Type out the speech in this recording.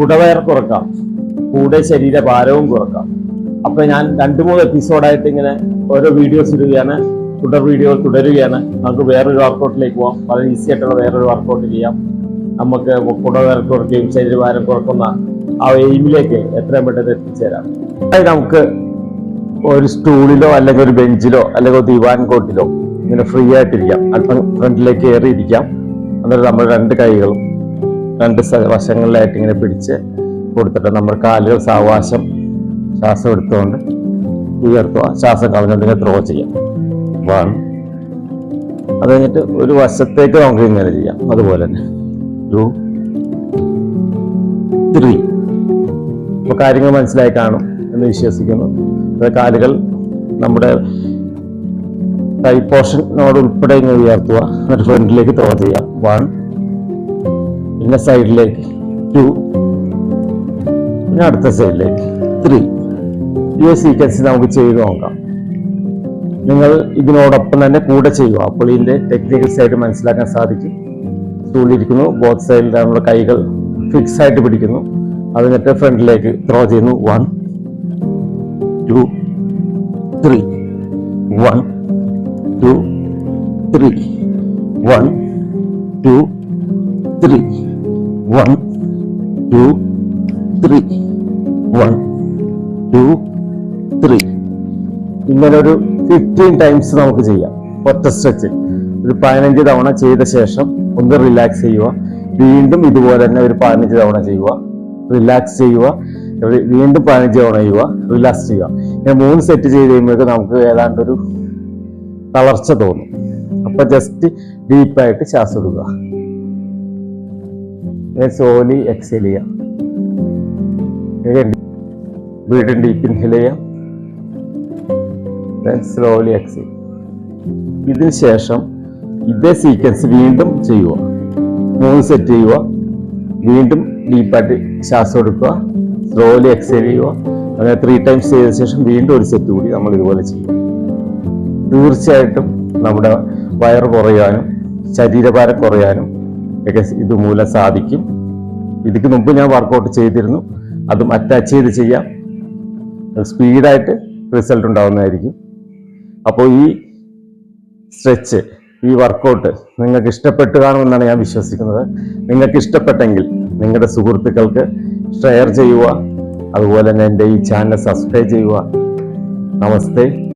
കുടവയർ കുറക്കാം. കൂടെ ശരീരഭാരവും കുറക്കാം. അപ്പൊ ഞാൻ രണ്ടു മൂന്ന് എപ്പിസോഡായിട്ട് ഇങ്ങനെ ഓരോ വീഡിയോസ് ഇടുകയാണ്. തുടർ വീഡിയോ തുടരുകയാണ്. നമുക്ക് വേറൊരു വർക്കൗട്ടിലേക്ക് പോകാം വളരെ ഈസി ആയിട്ടുള്ള വേറൊരു വർക്കൗട്ട് ചെയ്യാം. നമുക്ക് കുടവയർ കുറയ്ക്കുകയും ശരീരഭാരം കുറക്കുന്ന ആ എയിമിലേക്ക് എത്രയും പെട്ടെന്ന് എത്തിച്ചേരാം. അതായത് നമുക്ക് ഒരു സ്റ്റൂളിലോ അല്ലെങ്കിൽ ഒരു ബെഞ്ചിലോ അല്ലെങ്കിൽ ഒരു ദിവാൻ കോട്ടിലോ ഇങ്ങനെ ഫ്രീ ആയിട്ടിരിക്കാം. അല്പം ഫ്രണ്ടിലേക്ക് കയറി ഇരിക്കാം എന്നിട്ട് നമ്മൾ രണ്ട് കൈകളും രണ്ട് വശങ്ങളിലായിട്ട് ഇങ്ങനെ പിടിച്ച് കൊടുത്തിട്ട് നമ്മൾ കാലുകൾ സാവകാശം ശ്വാസം എടുത്തുകൊണ്ട് ഉയർത്തുക. ശ്വാസം കളഞ്ഞുകൊണ്ട് ഇങ്ങനെ ത്രോ ചെയ്യാം. വൺ അത് കഴിഞ്ഞിട്ട് ഒരു വശത്തേക്ക് നമുക്ക് ഇങ്ങനെ ചെയ്യാം. അതുപോലെ തന്നെ. ടു ത്രീ ഇപ്പൊ കാര്യങ്ങൾ മനസ്സിലായി കാണും എന്ന് വിശ്വസിക്കുന്നു. അത് കാലുകൾ നമ്മുടെ കൈ പോർഷനോട് ഉൾപ്പെടെ ഇങ്ങനെ ഉയർത്തുക. എന്നിട്ട് ഫ്രണ്ടിലേക്ക് ത്രോ ചെയ്യാം. വൺ പിന്നെ സൈഡിലേക്ക്. ടു. പിന്നെ അടുത്ത സൈഡിലേക്ക്. ത്രീ. ഈ സീക്വൻസ് നമുക്ക് ചെയ്ത് നോക്കാം. നിങ്ങൾ ഇതിനോടൊപ്പം തന്നെ കൂടെ ചെയ്യുക. അപ്പോൾ ഇതിന്റെ ടെക്നിക്കൽ സൈഡ് മനസ്സിലാക്കാൻ സാധിക്കും. സ്റ്റൂളിരിക്കുന്നു ബോത്ത് സൈഡിൽ നമ്മുടെ കൈകൾ ഫിക്സ് ആയിട്ട് പിടിക്കുന്നു. അത് എന്നിട്ട് ഫ്രണ്ടിലേക്ക് ത്രോ ചെയ്യുന്നു. One two three one two three one two three one two three one two three ഇങ്ങനെ ഒരു ഫിഫ്റ്റീൻ ടൈംസ് നമുക്ക് ചെയ്യാം. ഒറ്റ സ്ട്രെച്ചിൽ ഒരു പതിനഞ്ച് തവണ ചെയ്ത ശേഷം ഒന്ന് റിലാക്സ് ചെയ്യുക. വീണ്ടും ഇതുപോലെ തന്നെ ഒരു പതിനഞ്ച് തവണ ചെയ്യുക. റിലാക്സ് ചെയ്യുക. വീണ്ടും പതിനഞ്ച് തവണ ചെയ്യുക. റിലാക്സ് ചെയ്യുക. ഇങ്ങനെ മൂന്ന് സെറ്റ് ചെയ്ത് കഴിയുമ്പോഴേക്കും നമുക്ക് ഏതാണ്ട് ഒരു തളർച്ച തോന്നും. അപ്പൊ ജസ്റ്റ് ഡീപ്പായിട്ട് ശ്വാസം എടുക്കുക. സോലി എക്സേൽ ചെയ്യാം വീണ്ടും ഡീപ്പ് ഇൻഹേൽ ചെയ്യാം സ്ലോലി എക്സേൽ ഇതിന് ശേഷം ഇതേ സീക്വൻസ് വീണ്ടും ചെയ്യുക. മൂന്ന് സെറ്റ് ചെയ്യുക. വീണ്ടും ഡീപ്പായിട്ട് ശ്വാസം എടുക്കുക. സ്ലോലി എക്സെൽ ചെയ്യുക. അങ്ങനെ ത്രീ ടൈംസ് ചെയ്ത ശേഷം വീണ്ടും ഒരു സെറ്റ് കൂടി നമ്മൾ ഇതുപോലെ ചെയ്യും. തീർച്ചയായിട്ടും നമ്മുടെ വയറ് കുറയാനും ശരീരഭാരം കുറയാനും ഒക്കെ ഇതുമൂലം സാധിക്കും. ഇതിക്ക് മുമ്പ് ഞാൻ വർക്കൗട്ട് ചെയ്തിരുന്നു. അതും അറ്റാച്ച് ചെയ്ത് ചെയ്യാം. സ്പീഡായിട്ട് റിസൾട്ട് ഉണ്ടാവുന്നതായിരിക്കും. അപ്പോൾ ഈ സ്ട്രെച്ച് ഈ വർക്കൗട്ട് നിങ്ങൾക്ക് ഇഷ്ടപ്പെട്ടു കാണുമെന്നാണ് ഞാൻ വിശ്വസിക്കുന്നത്. നിങ്ങൾക്ക് ഇഷ്ടപ്പെട്ടെങ്കിൽ നിങ്ങളുടെ സുഹൃത്തുക്കൾക്ക് ഷെയർ ചെയ്യുക. അതുപോലെ തന്നെ എന്റെ ഈ ചാനൽ സബ്സ്ക്രൈബ് ചെയ്യുക. നമസ്തേ.